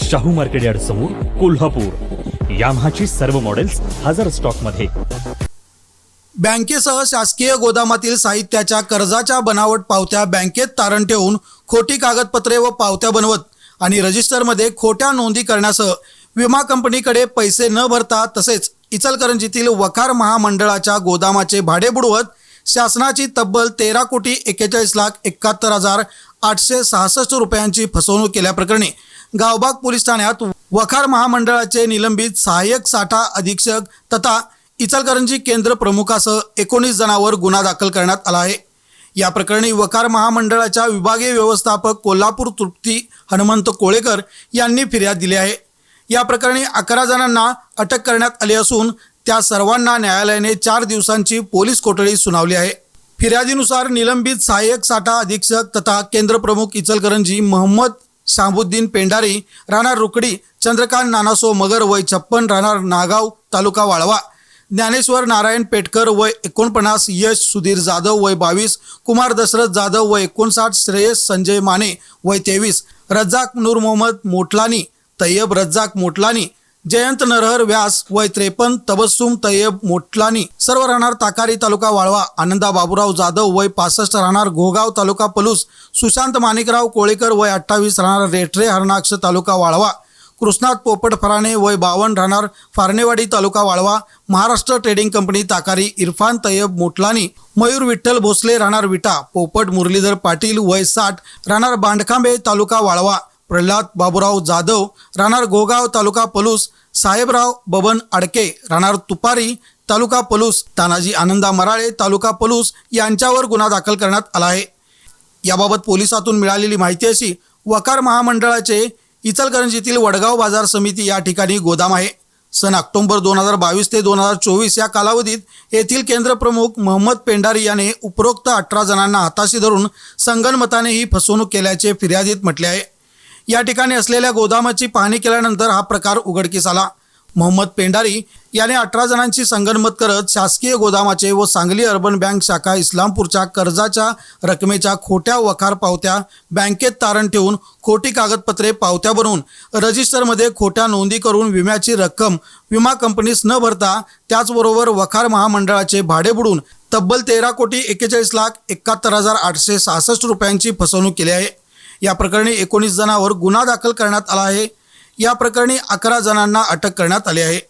Shahu market yard समोर कोल्हापूर. याम्हाची सर्व models हजर स्टॉकमध्ये बँकेसह शासकीय गोदामातील साहित्याच्या कर्जाच्या बनावट पावत्या बँकेत तारण ठेवून खोटी कागदपत्रे व पावत्या बनवत आणि रजिस्टरमध्ये खोट्या नोंदी करण्यासह विमा कंपनीकडे पैसे न भरता तसेच इचलकरंजीतील वखार महामंडळाच्या गोदामाचे भाडे बुडवत शासनाची तब्बल तेरा कोटी एक्केचाळीस लाख एकाहत्तर हजार आठशे सहासष्ट रुपयांची फसवणूक केल्याप्रकरणी गावबाग पोलीस ठाण्यात वखार महामंडळाचे निलंबित सहाय्यक साठा अधीक्षक तथा इचलकरंजी केंद्र प्रमुखासह एकोणीस जणांवर गुन्हा दाखल करण्यात आला आहे. या प्रकरणी वकार महामंडळाच्या विभागीय व्यवस्थापक कोल्हापूर तृप्ती हनुमंत कोळेकर यांनी फिर्याद दिली आहे. या प्रकरणी अकरा जणांना अटक करण्यात आली असून त्या सर्वांना न्यायालयाने चार दिवसांची पोलीस कोठडी सुनावली आहे. फिर्यादीनुसार निलंबित सहाय्यक साठा अधीक्षक तथा केंद्र प्रमुख इचलकरंजी मोहम्मद शाहबुद्दीन पेंडारी राहणार रुकडी चंद्रकांत नानासो मगर वय छप्पन राहणार नागाव तालुका वाळवा. ज्ञानेश्वर नारायण पेटकर वय एकोणपन्नास यश सुधीर जाधव वय बावीस कुमार दशरथ जाधव वय एकोणसाठ श्रेयस संजय माने वय तेवीस रज्जाक नूर मोहम्मद मोटलानी तय्यब रज्जाक मोटलानी जयंत नरहर व्यास वय त्रेपन्न तबस्सुम तय्यब मोटलानी सर्व राहणार ताकारी तालुका वाळवा आनंदा बाबूराव जाधव वय पासष्ट राहणार घोगाव तालुका पलूस सुशांत माणिकराव कोळेकर वय अठ्ठावीस राहणार रेठरे हरणाक्ष तालुका वाळवा कृष्णात पोपट फराणे वय बावन्न राहणार फारणेवाडी तालुका वाळवा महाराष्ट्र ट्रेडिंग कंपनी ताकारी इरफान तय्यब मोटलानी मयूर विठ्ठल भोसले राहणार विटा पोपट मुरलीधर पाटील वय साठ राहणार बांडखांबे तालुका वाळवा प्रल्हाद बाबूराव जाधव राहणार गोगाव तालुका पलूस साहेबराव बबन आडके राहणार तुपारी तालुका पलूस तानाजी आनंदा मराळे तालुका पलूस यांच्यावर गुन्हा दाखल करण्यात आला आहे. याबाबत पोलिसातून मिळालेली माहिती अशी वकार महामंडळाचे इचलकरंजीतील वडगाव बाजार समिती या ठिकाणी गोदाम आहे. सन ऑक्टोबर दोन हजार बावीस ते दोन हजार चोवीस या कालावधीत येथील केंद्र प्रमुख मोहम्मद पेंडारी याने उपरोक्त अठरा जणांना हाताशी धरून संगणमताने ही फसवणूक केल्याचे फिर्यादीत म्हटले आहे. या ठिकाणी असलेल्या गोदामाची पाहणी केल्यानंतर हा प्रकार उघडकीस आला. मोहम्मद पेंडारी याने अठरा जणांची संगनमत करत शासकीय गोदामाचे व सांगली अर्बन बँक शाखा इस्लामपूरच्या कर्जाच्या रकमेच्या खोट्या वखार पावत्या बँकेत तारण ठेवून खोटी कागदपत्रे पावत्या बनवून रजिस्टरमध्ये खोट्या नोंदी करून विम्याची रक्कम विमा कंपनीस न भरता त्याचबरोबर वखार महामंडळाचे भाडे बुडून तब्बल तेरा कोटी एक्केचाळीस लाख एकाहत्तर हजार आठशे सहासष्ट रुपयांची फसवणूक केली आहे. या प्रकरणी एकोणीस जणांवर गुन्हा दाखल करण्यात आला आहे. या प्रकरणी अकरा जणांना अटक करण्यात आली आहे.